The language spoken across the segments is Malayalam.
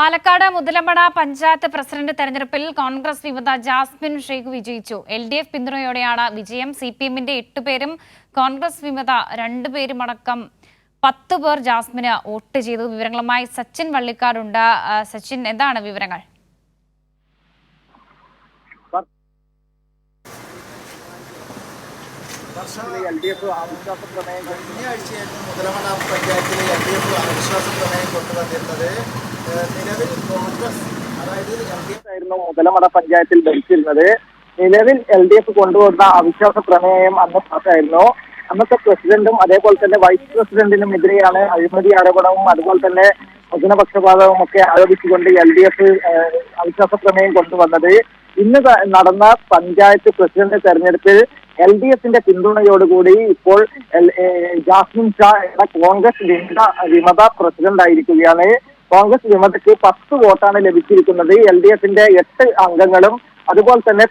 പാലക്കാട് മുതലമട പഞ്ചായത്ത് പ്രസിഡന്റ് തെരഞ്ഞെടുപ്പിൽ കോൺഗ്രസ് വിമത ജാസ്മിൻ ഷെയ്ഖ് വിജയിച്ചു. എൽ ഡി എഫ് പിന്തുണയോടെയാണ് വിജയം. സി പി എമ്മിന്റെ എട്ടുപേരും കോൺഗ്രസ് വിമത രണ്ടുപേരുമടക്കം പത്ത് പേർ ജാസ്മിന് വോട്ട് ചെയ്തു. വിവരങ്ങളുമായി സച്ചിൻ വള്ളിക്കാടുണ്ട്. സച്ചിൻ എന്താണ് വിവരങ്ങൾ? എൽ ഡി എഫ് അവിശ്വാസ പ്രമേയം കഴിഞ്ഞയാഴ്ചയായിരുന്നു മുതലമണ പഞ്ചായത്തിലെ എൽ ഡി എഫ് അവിശ്വാസ പ്രമേയം കൊണ്ടുവന്നിരുന്നത് നിലവിൽ കോൺഗ്രസ് അതായത് എൽ ആയിരുന്നു മുതലമട പഞ്ചായത്തിൽ ഭരിച്ചിരുന്നത്. നിലവിൽ എൽ ഡി എഫ് കൊണ്ടുവന്ന അവിശ്വാസ പ്രമേയം അന്ന് പാസ്സായിരുന്നു അന്നത്തെ പ്രസിഡന്റും അതേപോലെ തന്നെ വൈസ് പ്രസിഡന്റിനും എതിരെയാണ് അഴിമതി ആരോപണവും അതുപോലെ തന്നെ ഭജനപക്ഷപാതവും ഒക്കെ ആരോപിച്ചുകൊണ്ട് എൽ ഡി എഫ് അവിശ്വാസ പ്രമേയം കൊണ്ടുവന്നത്. ഇന്ന് നടന്ന പഞ്ചായത്ത് പ്രസിഡന്റ് തെരഞ്ഞെടുപ്പിൽ എൽ ഡി എഫിന്റെ പിന്തുണയോടുകൂടി ഇപ്പോൾ ജാസ്മിൻ ഷാ എന്ന കോൺഗ്രസ് വിമത വിമത പ്രസിഡന്റ് ആയിരിക്കുകയാണ്. കോൺഗ്രസ് വിമതയ്ക്ക് പത്ത് വോട്ടാണ് ലഭിച്ചിരിക്കുന്നത്. എൽ ഡി എഫിന്റെ എട്ട് അംഗങ്ങളും അതുപോലെ തന്നെ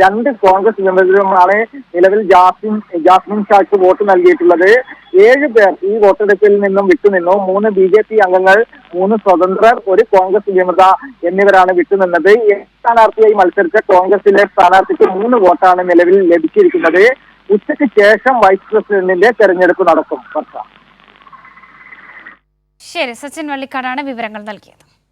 രണ്ട് കോൺഗ്രസ് വിമതരുമാണ് നിലവിൽ ജാസ്മിൻ ജാസ്മിൻ ഷാക്ക് വോട്ട് നൽകിയിട്ടുള്ളത്. ഏഴ് പേർ ഈ വോട്ടെടുപ്പിൽ നിന്നും വിട്ടുനിന്നു. മൂന്ന് ബി ജെ പി അംഗങ്ങൾ മൂന്ന് സ്വതന്ത്രർ ഒരു കോൺഗ്രസ് വിമത എന്നിവരാണ് വിട്ടുനിന്നത്. സ്ഥാനാർത്ഥിയായി മത്സരിച്ച കോൺഗ്രസിലെ സ്ഥാനാർത്ഥിക്ക് മൂന്ന് വോട്ടാണ് നിലവിൽ ലഭിച്ചിരിക്കുന്നത്. ഉച്ചയ്ക്ക് ശേഷം വൈസ് പ്രസിഡന്റിന്റെ തെരഞ്ഞെടുപ്പ് നടക്കും. ശരി സച്ചിൻ വള്ളിക്കാടാണ് വിവരങ്ങൾ നൽകിയത്.